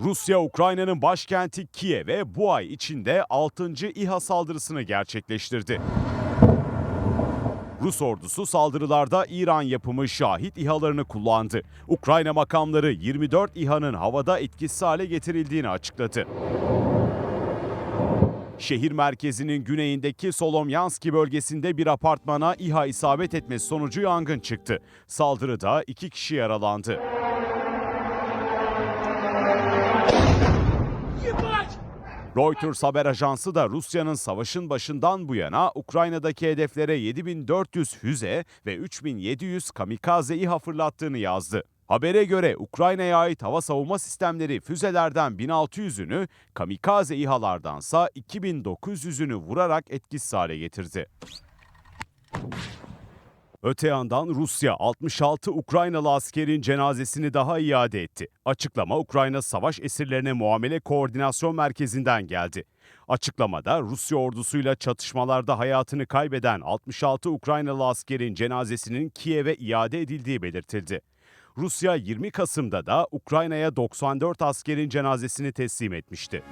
Rusya, Ukrayna'nın başkenti Kiev'e bu ay içinde 6. İHA saldırısını gerçekleştirdi. Rus ordusu saldırılarda İran yapımı şahit İHA'larını kullandı. Ukrayna makamları 24 İHA'nın havada etkisiz hale getirildiğini açıkladı. Şehir merkezinin güneyindeki Solomyanski bölgesinde bir apartmana İHA isabet etmesi sonucu yangın çıktı. Saldırıda iki kişi yaralandı. Reuters haber ajansı da Rusya'nın savaşın başından bu yana Ukrayna'daki hedeflere 7400 füze ve 3700 kamikaze İHA fırlattığını yazdı. Habere göre Ukrayna'ya ait hava savunma sistemleri füzelerden 1600'ünü, kamikaze İHA'lardansa 2900'ünü vurarak etkisiz hale getirdi. Öte yandan Rusya 66 Ukraynalı askerin cenazesini daha iade etti. Açıklama Ukrayna Savaş Esirlerine Muamele Koordinasyon Merkezi'nden geldi. Açıklamada Rusya ordusuyla çatışmalarda hayatını kaybeden 66 Ukraynalı askerin cenazesinin Kiev'e iade edildiği belirtildi. Rusya 20 Kasım'da da Ukrayna'ya 94 askerin cenazesini teslim etmişti.